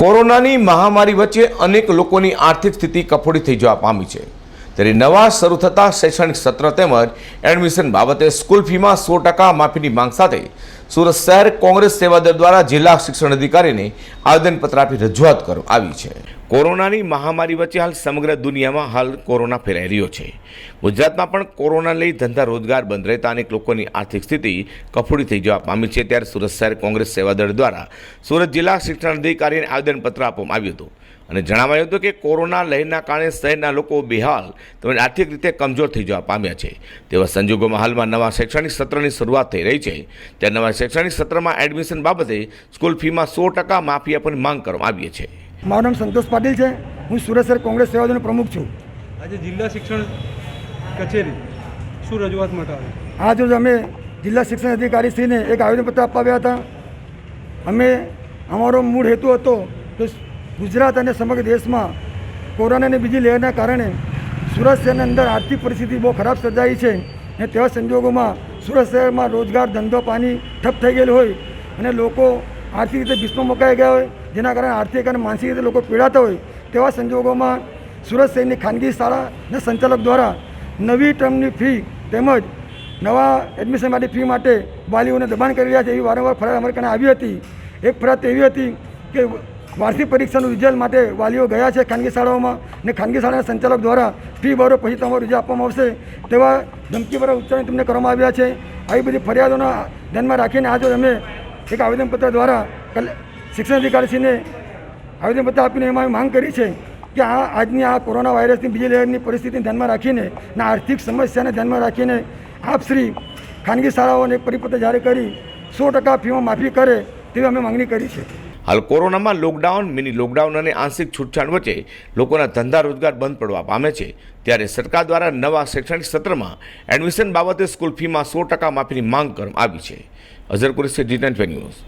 કોરોનાની મહામારી વચ્ચે અનેક લોકોની આર્થિક સ્થિતિ કફોડી થઈ જવા પામી છે. ત્યારે નવા શરૂ થતા શૈક્ષણિક સત્ર તેમજ એડમિશન બાબતે સ્કૂલ ફીમાં સો ટકા માફીની માંગ સાથે સુરત શહેર કોંગ્રેસ સેવાદળ દ્વારા જિલ્લા શિક્ષણ અધિકારીને આવેદનપત્ર આપી રજૂઆત કરવામાં આવી છે. કોરોનાની મહામારી વચ્ચે હાલ સમગ્ર દુનિયામાં હાલ કોરોના ફેલાઈ રહ્યો છે. ગુજરાતમાં પણ કોરોના લઈ ધંધા રોજગાર બંધ રહેતા અનેક લોકોની આર્થિક સ્થિતિ કફોડી થઈ જવા પામી છે, ત્યારે સુરત શહેર કોંગ્રેસ સેવાદળ દ્વારા સુરત જિલ્લા શિક્ષણ અધિકારીને આવેદનપત્ર આપવામાં આવ્યું હતું. અને જણાવાયું હતું કે કોરોના લહેરના કારણે શહેરના લોકો બેહાલ તેમજ આર્થિક રીતે કમજોર થઈ જવા પામ્યા છે. તેવા સંજોગોમાં હાલમાં નવા શૈક્ષણિક સત્રની શરૂઆત થઈ રહી છે. ત્યારે નવા શૈક્ષણિક સત્રમાં એડમિશન બાબતે સ્કૂલ ફીમાં સો ટકા માફી આપવાની માંગ કરવામાં આવી છે. મારું નામ સંતોષ પાટીલ છે. હું સુરત શહેર કોંગ્રેસ સેવાદળનો પ્રમુખ છું. આજે જિલ્લા શિક્ષણ કચેરી શું રજૂઆત માટે આવી આજ રોજ અમે જિલ્લા શિક્ષણ અધિકારીશ્રીને એક આવેદનપત્ર આપવા આવ્યા હતા. અમે અમારો મૂળ હેતુ હતો કે ગુજરાત અને સમગ્ર દેશમાં કોરોનાની બીજી લહેરના કારણે સુરત શહેરની અંદર આર્થિક પરિસ્થિતિ બહુ ખરાબ સર્જાઈ છે અને તેવા સંજોગોમાં સુરત શહેરમાં રોજગાર ધંધો પાણી ઠપ થઈ ગયેલું હોય અને લોકો આર્થિક રીતે ભીષ્મ મુકાઈ ગયા હોય, જેના કારણે આર્થિક અને માનસિક રીતે લોકો પીડાતા હોય, તેવા સંજોગોમાં સુરત શહેરની ખાનગી શાળાના સંચાલક દ્વારા નવી ટર્મની ફી તેમજ નવા એડમિશન માટે ફી માટે વાલીઓને દબાણ કરી રહ્યા છે એવી વારંવાર ફરિયાદ અમારી કને આવી હતી. એક ફરિયાદ એવી હતી કે વાર્ષિક પરીક્ષાનું રિઝલ્ટ માટે વાલીઓ ગયા છે ખાનગી શાળાઓમાં ને ખાનગી શાળાના સંચાલક દ્વારા ફી ભરો પછી તમારું રિઝલ્ટ આપવામાં આવશે. તેવા ધમકીભરા ઉચ્ચારણ તમને કરવામાં આવ્યા છે. આવી બધી ફરિયાદોના ધ્યાનમાં રાખીને આજે અમે એક આવેદનપત્ર દ્વારા શિક્ષણ અધિકારીશ્રીને આવેદનપત્ર આપીને એમાં માંગ કરી છે કે આ આજની આ કોરોના વાયરસની બીજી લહેરની પરિસ્થિતિને ધ્યાનમાં રાખીને અને આર્થિક સમસ્યાને ધ્યાનમાં રાખીને આપશ્રી ખાનગી શાળાઓને પરિપત્ર જારી કરી સો ટકા ફીમાં માફી કરે તેવી અમે માંગણી કરી છે. હાલ કોરોનામાં લોકડાઉન, મિની લોકડાઉન અને આંશિક છૂટછાટ વચ્ચે લોકોના ધંધા રોજગાર બંધ પડવા પામે છે. ત્યારે સરકાર દ્વારા નવા શૈક્ષણિક સત્રમાં એડમિશન બાબતે સ્કૂલ ફીમાં સો ટકા માફીની માંગ કરવામાં આવી છે. અઝર કુરેશી જી ન્યૂઝ